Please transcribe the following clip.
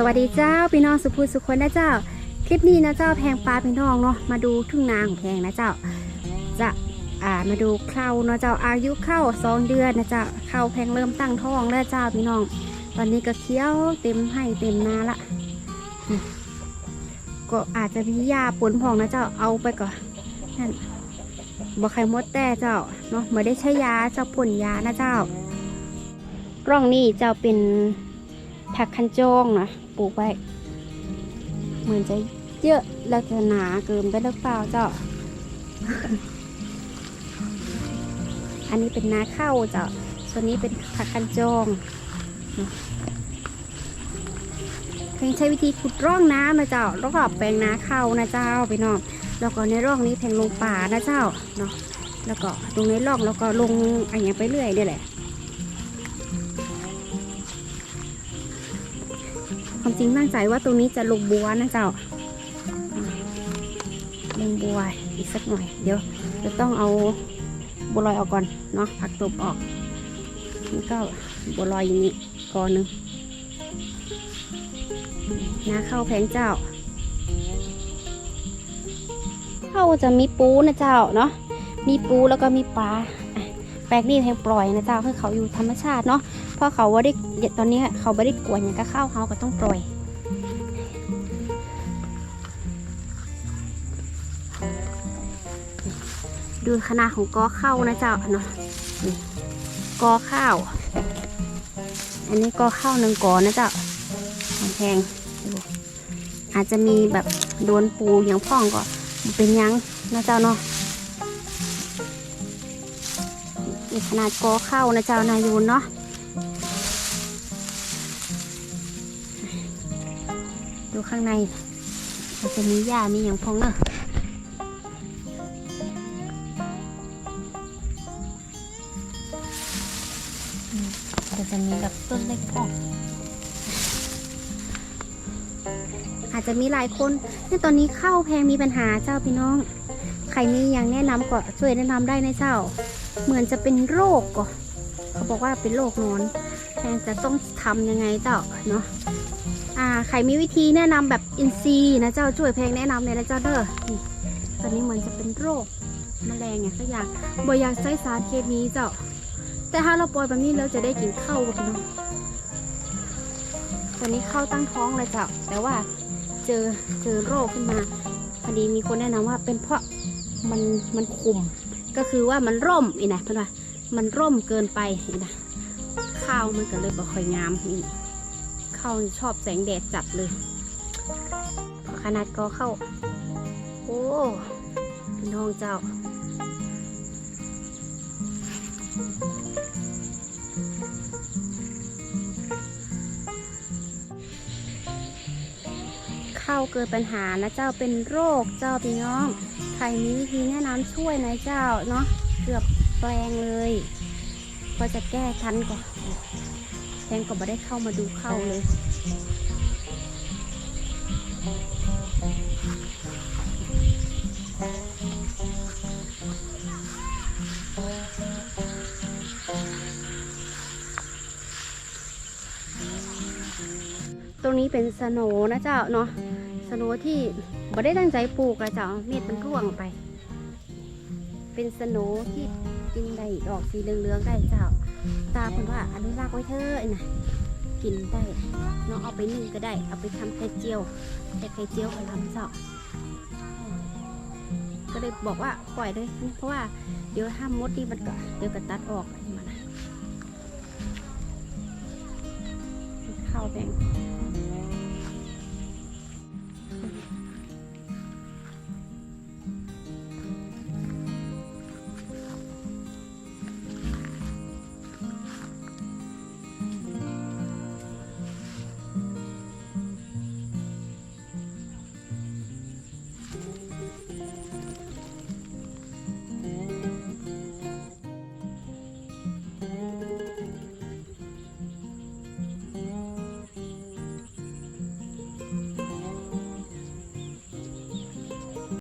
สวัสดีเจ้าพี่น้องสุภูสุคนนะเจ้า คลิปนี้นะเจ้าแพงปลาพี่น้องเนาะมาดูทุ่งนาของแพงนะเจ้าจะอ่ามาดูเข้าเนาะเจ้าอายุเข้าสองเดือนนะเจ้าเข้าแพงเริ่มตั้งท้องแล้วเจ้าพี่น้อง ตอนนี้ก็เคี้ยวเต็มให้เต็มนาละก็อาจจะมียาปนพองนะเจ้าเอาไปก่อนนั่นบอกใครมดแต่เจ้าเนาะไม่ได้ใช้ยาเจ้าพ่นยานะเจ้าร่องนี่เจ้าเป็น ผักคันโจงนะปลูกไว้ เหมือนจะเยอะแล้วจะหนาเกินไปหรือเปล่าเจ้า อันนี้เป็นนาข้าวเจ้าส่วนนี้เป็นผักคันโจงเนาะเพียงใช้วิธีขุดร่องน้ำนะเจ้ารอบแปลงนาข้าวนะเจ้าไปนองแล้วก็ในร่องนี้แพงลงป่านะเจ้าเนาะแล้วก็ตรงในร่องแล้วก็ลงอะไรอย่างไปเรื่อยนี่แหละ ความจริงตั้งใจว่าตรงนี้จะลงบัวนะเจ้าลงบัวอีกสักหน่อย เดี๋ยวจะต้องเอาบัวลอยออกก่อนเนาะผักตบออกนี่ก็บัวลอยอย่างนี้ก่อนหนึ่งนาข้าแพงเจ้า เข้าจะมีปูนะเจ้าเนาะมีปูแล้วก็มีปลา แปลกนี่แพงปล่อยนะเจ้าให้เขาอยู่ธรรมชาติเนาะเพราะเขาว่าได้ตอนนี้เขาไม่ได้กวนอย่างกับข้าวเขาก็ต้องปล่อยดูขนาดของกอข้าวนะเจ้าเนาะกอข้าว อันนี้กอข้าวหนึ่งกอนะเจ้าแพงอาจจะมีแบบโดนปูอย่างพ่องก็เป็นยังนะเจ้าเนาะ นี่ขนาดกอข้านะเจ้านายูนเนาะดูข้างในมันจะมีหญ้ามีอย่างพองเนอะก็จะมีแบบต้นเล็กพองอาจจะมีหลายคนเนี่ยตอนนี้ข้าวแพงมีปัญหาเจ้าพี่น้อง ใครมีอย่างแนะนำก็ช่วยแนะนำได้นะเจ้า เหมือนจะเป็นโรคก็เขาบอกว่าเป็นโรคนอนแพงจะต้องทำยังไงเจ้าเนาะอ่าใครมีวิธีแนะนำแบบอินซีนะเจ้าช่วยเพลงแนะนำเลยนะเจ้าเด้อตอนนี้เหมือนจะเป็นโรคแมลงไงสักอย่างบ่อยากใช้สารเคมีเจ้า แต่ถ้าเราปล่อยแบบนี้เราจะได้กินข้าวกับพี่น้องตอนนี้เข้าตั้งท้องเลยเจ้า แต่ว่าเจอเจอโรคขึ้นมา พอดีมีคนแนะนำว่าเป็นเพราะมันมันคุม ก็คือว่ามันร่มอีนะเพื่อนว่ามันร่มเกินไปอีนะข้าวมันก็เลยบ่ค่อยงามนี่ข้าวชอบแสงแดดจัดเลยขนาดก็เข้า โอ้พี่น้องเจ้า เข้าเกิดปัญหานะเจ้าเป็นโรคเจ้าพี่น้อง ใครมีวิธีแนะนำช่วยนะเจ้าเนาะเกือบแปลงเลยก็จะแก้ทันก่อนแทงก็ไม่ได้เข้ามาดูเข้าเลย ตรงนี้เป็นสโนนะเจ้าเนาะสโนที่ไม่ได้ตั้งใจปลูกนะเจ้าเม็ดมันร่วงไป เป็นสโนที่กินได้ดอกสีเหลืองๆได้เจ้า ตาเพิ่นว่าอนุรักษ์ไว้เถอะนะกินได้เนาะเอาไปนึ่งก็ได้ เอาไปทำไข่เจียวแต่ไข่เจียวก็ทำเจ้าก็เลยบอกว่าปล่อยเลย เพราะว่าเดี๋ยวห้ามมดนี่มันก็เดี๋ยวก็ตัดออกมันข้าวแพง